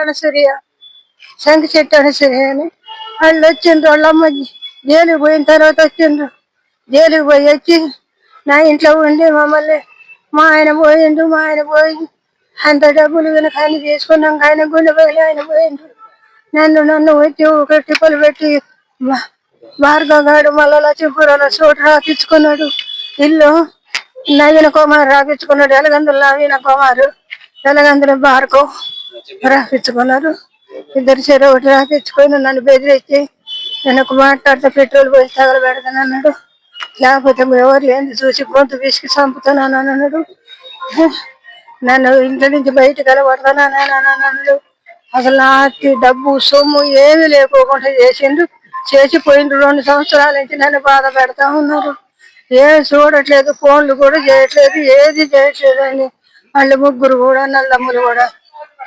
అనసూయ శంఖ చెట్టు అనసూయ అని. వాళ్ళు వచ్చిండ్రు వాళ్ళ అమ్మ జైలుకి పోయిన తర్వాత వచ్చిండ్రు. జైలుకి పోయి వచ్చి నా ఇంట్లో ఉండి మమ్మల్ని మా ఆయన పోయిండు మా ఆయన పోయి అంత డబ్బులు కనుక ఆయన తీసుకున్నాం. ఆయన గుండె పోయి ఆయన పోయిండు. నన్ను నన్ను వచ్చి ఒక టిప్పలు పెట్టి మా- మళ్ళా లక్ష్మీపురంలో చోటు రాపించుకున్నాడు ఇల్లు నవీన కుమార్ రాపించుకున్నాడు ఎలగందులు నవీన కుమారు. తెలంగాణ భార్గవ్ రాపించుకున్నారు. ఇద్దరు చెరువు ఒకటి రాపించుకొని నన్ను బెదిరించి నేను మాట్లాడితే పెట్రోల్ పోయి తగల పెడతాను అన్నాడు. లేకపోతే ఎవరు ఏంది చూసి గొంతు విసికి చంపుతున్నాను అని అన్నాడు. నన్ను ఇంటి నుంచి బయటకు వెళ్ళబడతానని అన్నాడు. అసలు నాకు డబ్బు సొమ్ము ఏమీ లేకోకుండా చేసిండు. చేసి పోయిండు రెండు సంవత్సరాల నుంచి నన్ను బాధ పెడతా ఉన్నారు. ఏం చూడట్లేదు ఫోన్లు కూడా చేయట్లేదు ఏది చేయట్లేదు అని వాళ్ళు ముగ్గురు కూడా నల్లమ్ములు కూడా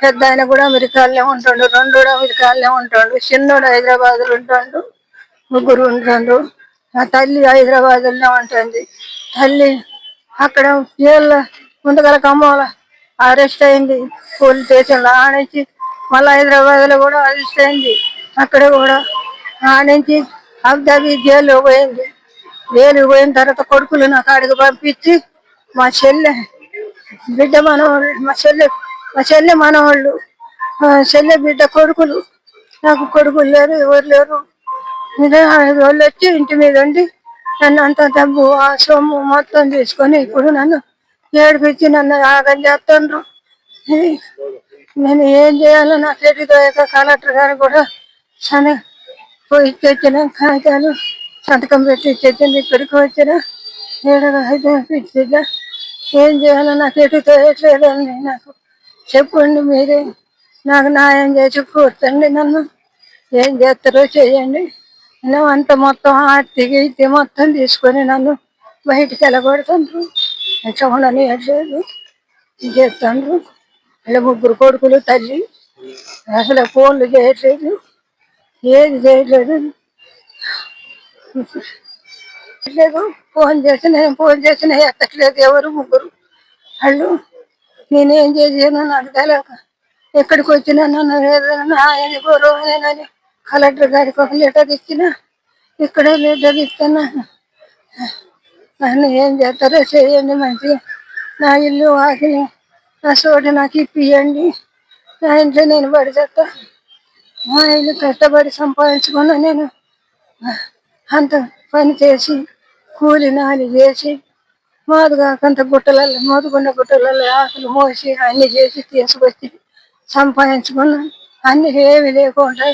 పెద్ద ఆయన కూడా అమెరికాలోనే ఉంటాడు రెండు కూడా అమెరికాలోనే ఉంటాడు చిన్నోడు హైదరాబాద్లో ఉంటాడు ముగ్గురు ఉంటాడు ఆ తల్లి హైదరాబాద్లోనే ఉంటుంది. తల్లి అక్కడ ఏళ్ళ ముందుగల కమ్మల అరెస్ట్ అయింది పోలీస్ స్టేషన్లో. ఆనించి మళ్ళీ హైదరాబాద్లో కూడా అరెస్ట్ అయింది. అక్కడ కూడా ఆనించి అబ్దాబీ జైలు పోయింది. జైలు పోయిన తర్వాత కొడుకులు నాకు అడిగి పంపించి మా చెల్లె బిడ్డ మనవాళ్ళు మా చెల్లె మా చెల్లె మనవాళ్ళు చెల్లె బిడ్డ కొడుకులు. నాకు కొడుకులు లేరు ఎవరు లేరు. వాళ్ళు వచ్చి ఇంటి మీద ఉండి నన్ను అంత డబ్బు ఆ సొమ్ము మొత్తం తీసుకొని ఇప్పుడు నన్ను ఏడిపించి నన్ను ఆగం చేస్తుండ్రు. నేను ఏం చేయాలో నాకు ఎటుదో కలెక్టర్ గారు కూడా చాలా పోయి తెచ్చిన కాగితాలు సంతకం పెట్టి తెచ్చింది ఇక్కడికి వచ్చిన ఏడగా అయితే ఏం చేయాలో నాకు ఎటు తెలియట్లేదండి నాకు. చెప్పండి మీరే. నాకు న్యాయం చేసి కూర్చండి నన్ను. ఏం చేస్తారో చేయండి. నేను అంత మొత్తం ఆర్తికి ఇది మొత్తం తీసుకొని నన్ను బయటికి వెళ్ళగొడుతుండ్రు. ఎట్లా ఉండనియట్లేదు చేస్తాండ్రు? ఇలా ముగ్గురు కొడుకులు తల్లి. అసలు ఫోన్లు చేయట్లేదు. ఏది చేయట్లేదు. లేదు ఫోన్ చేసిన ఫోన్ చేసిన ఎత్తట్లేదు ఎవరు ముగ్గురు వాళ్ళు. నేనేం చేసాను నాకు తెలియక ఎక్కడికి వచ్చినా నన్ను ఏదైనా ఆయన గౌరవమేనని కలెక్టర్ గారికి ఒక లెటర్ ఇచ్చిన ఇక్కడ లెటర్ ఇస్తున్నా. నన్ను ఏం చేస్తారో చేయండి మంచి నా ఇల్లు వాకిలి నా చోటు నాకు ఇప్పియండి. నా ఇంట్లో నేను పడి చేస్తా మా ఇల్లు కష్టపడి సంపాదించుకున్నా నేను. అంత పని చేసి కూలి నాలి చేసి మోదుగా కొంత గుట్టలలో మోదుగున్న గుట్టలలో ఆకులు మోసి అన్ని చేసి తీసుకొచ్చి సంపాదించుకున్నాను అన్ని ఏమి లేకుండా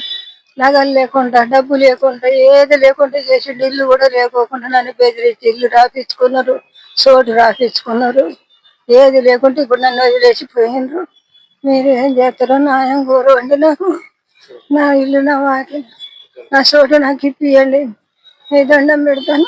నగలు లేకుండా డబ్బు లేకుండా ఏది లేకుండా చేసి ఇల్లు కూడా లేకోకుండా నన్ను బెదిరించి ఇల్లు రాపించుకున్నారు చోటు రాపించుకున్నారు ఏది లేకుండా ఇప్పుడు నన్ను వదిలేసిపోయినారు. మీరు ఏం చేస్తారో న్యాయం కోరండి నాకు. నా ఇల్లు నా వాకి నా చోటు నాకు ఇప్పియండి. దండం పెడతాను?